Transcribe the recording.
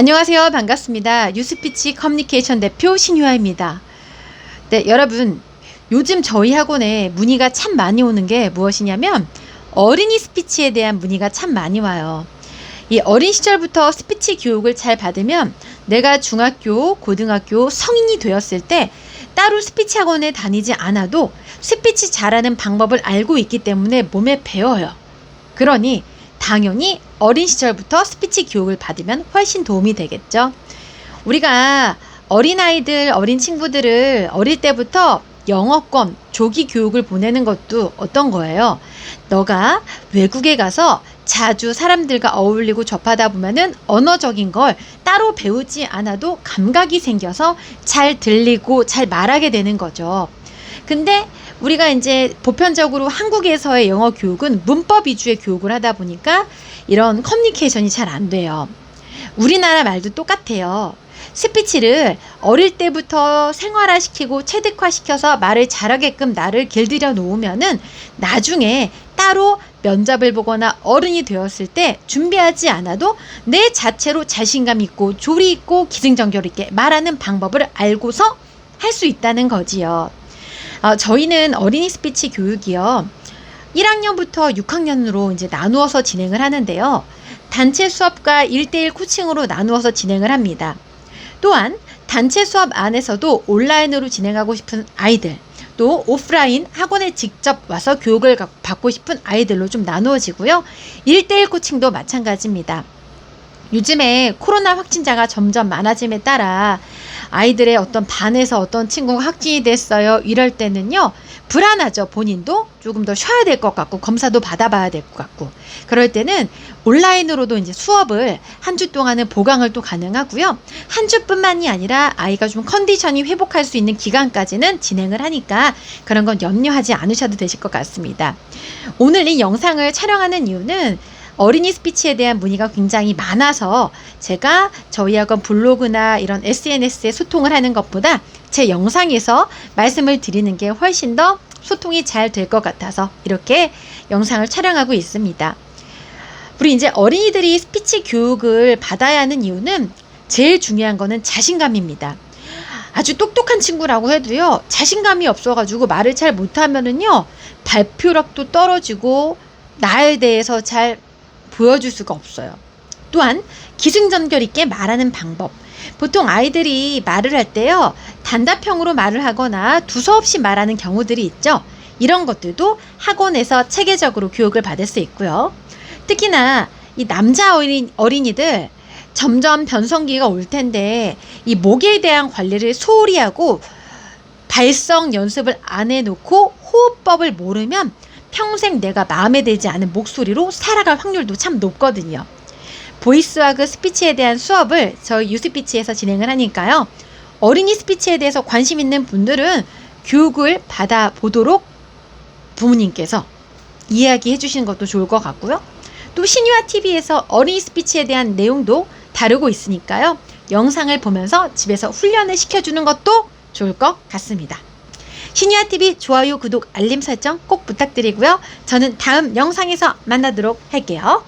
안녕하세요. 반갑습니다. 뉴스피치 커뮤니케이션 대표 신유아입니다. 네, 여러분. 요즘 저희 학원에 문의가 참 많이 오는 게 무엇이냐면 어린이 스피치에 대한 문의가 참 많이 와요. 이 어린 시절부터 스피치 교육을 잘 받으면 내가 중학교, 고등학교, 성인이 되었을 때 따로 스피치 학원에 다니지 않아도 스피치 잘하는 방법을 알고 있기 때문에 몸에 배워요. 그러니 당연히 어린 시절부터 스피치 교육을 받으면 훨씬 도움이 되겠죠. 우리가 어린아이들, 어린 친구들을 어릴 때부터 영어권 조기 교육을 보내는 것도 어떤 거예요? 너가 외국에 가서 자주 사람들과 어울리고 접하다 보면은 언어적인 걸 따로 배우지 않아도 감각이 생겨서 잘 들리고 잘 말하게 되는 거죠. 근데 우리가 이제 보편적으로 한국에서의 영어 교육은 문법 위주의 교육을 하다 보니까 이런 커뮤니케이션이 잘 안 돼요. 우리나라 말도 똑같아요. 스피치를 어릴 때부터 생활화시키고 체득화시켜서 말을 잘하게끔 나를 길들여 놓으면은 나중에 따로 면접을 보거나 어른이 되었을 때 준비하지 않아도 내 자체로 자신감 있고 조리 있고 기승전결 있게 말하는 방법을 알고서 할 수 있다는 거지요. 어, 저희는 어린이 스피치 교육이요. 1학년부터 6학년으로 이제 나누어서 진행을 하는데요. 단체 수업과 1대1 코칭으로 나누어서 진행을 합니다. 또한 단체 수업 안에서도 온라인으로 진행하고 싶은 아이들, 또 오프라인 학원에 직접 와서 교육을 가- 받고 싶은 아이들로 좀 나누어지고요. 1대1 코칭도 마찬가지입니다. 요즘에 코로나 확진자가 점점 많아짐에 따라 아이들의 어떤 반에서 어떤 친구가 확진이 됐어요. 이럴 때는요. 불안하죠. 본인도 조금 더 쉬어야 될 것 같고 검사도 받아봐야 될 것 같고 그럴 때는 온라인으로도 이제 수업을 한 주 동안은 보강을 또 가능하고요. 한 주뿐만이 아니라 아이가 좀 컨디션이 회복할 수 있는 기간까지는 진행을 하니까 그런 건 염려하지 않으셔도 되실 것 같습니다. 오늘 이 영상을 촬영하는 이유는 어린이 스피치에 대한 문의가 굉장히 많아서 제가 저희 학원 블로그나 이런 SNS에 소통을 하는 것보다 제 영상에서 말씀을 드리는 게 훨씬 더 소통이 잘 될 것 같아서 이렇게 영상을 촬영하고 있습니다. 우리 이제 어린이들이 스피치 교육을 받아야 하는 이유는 제일 중요한 거는 자신감입니다. 아주 똑똑한 친구라고 해도요, 자신감이 없어가지고 말을 잘 못하면은요, 발표력도 떨어지고, 나에 대해서 잘 보여줄 수가 없어요. 또한 기승전결 있게 말하는 방법. 보통 아이들이 말을 할 때요, 단답형으로 말을 하거나 두서없이 말하는 경우들이 있죠. 이런 것들도 학원에서 체계적으로 교육을 받을 수 있고요. 특히나 이 남자 어린, 어린이들 점점 변성기가 올 텐데 이 목에 대한 관리를 소홀히 하고 발성 연습을 안 해놓고 호흡법을 모르면 평생 내가 마음에 들지 않은 목소리로 살아갈 확률도 참 높거든요. 보이스와그 스피치에 대한 수업을 저희 유스피치에서 진행을 하니까요. 어린이 스피치에 대해서 관심 있는 분들은 교육을 받아보도록 부모님께서 이야기해 주시는 것도 좋을 것 같고요. 또 신유아 TV에서 어린이 스피치에 대한 내용도 다루고 있으니까요. 영상을 보면서 집에서 훈련을 시켜주는 것도 좋을 것 같습니다. 신유아 TV 좋아요, 구독, 알림 설정 꼭 부탁드리고요. 저는 다음 영상에서 만나도록 할게요.